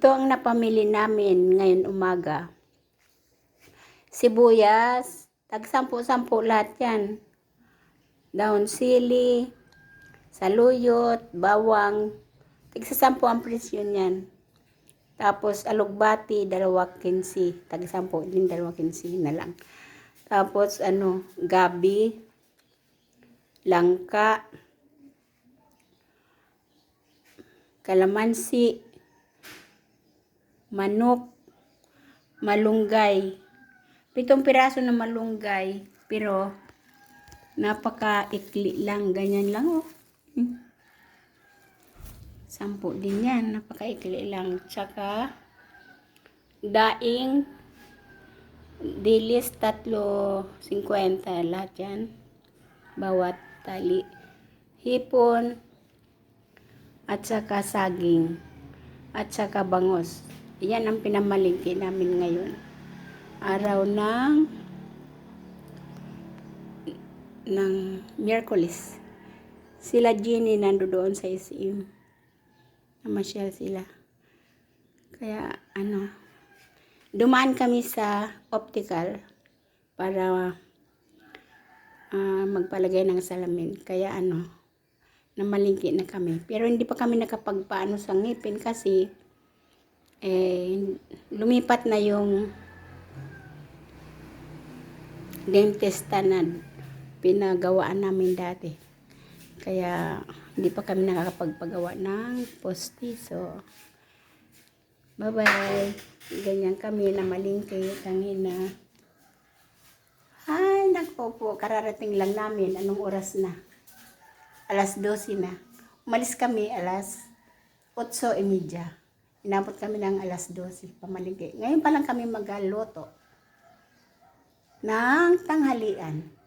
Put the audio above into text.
Ito ang napamili namin ngayon umaga. Sibuyas, tag sampu-sampu lahat yan. Daon sili, saluyot, bawang, tig sa sampu ang presyo niyan. Tapos alugbati, dalawa kinsi, tag sampu din dalawa kinsi na lang. Tapos ano, gabi, langka, kalamansi, manok, malunggay. Pitong piraso na malunggay, pero napaka-ikli lang, ganyan lang oh. Sampu din yan, napaka-ikli lang. Tsaka, daing, dilis, tatlo, 50, lahat yan. Bawat tali. Hipon, at saka saging, at saka bangos. Yan ang pinamalingki namin ngayon. Araw ng ng Miyerkules. Sila Jenny nandoon sa SM. Namasyal sila. Kaya ano, dumaan kami sa optical para ah, magpalagay ng salamin. Kaya ano, namalingki na kami. Pero hindi pa kami nakapagpaano sa ngipin kasi eh, lumipat na yung dentista na pinagawaan namin dati. Kaya hindi pa kami nakakapagpagawa ng postiso. Bye-bye. Ganyan kami na malingki kanina. Ay, nagpo po. Kararating lang namin. Anong oras na? Alas 12 na. Umalis kami alas 8.30. Inabot kami ng alas 12 pamalingki. Ngayon pa lang kami magaloto ng tanghalian.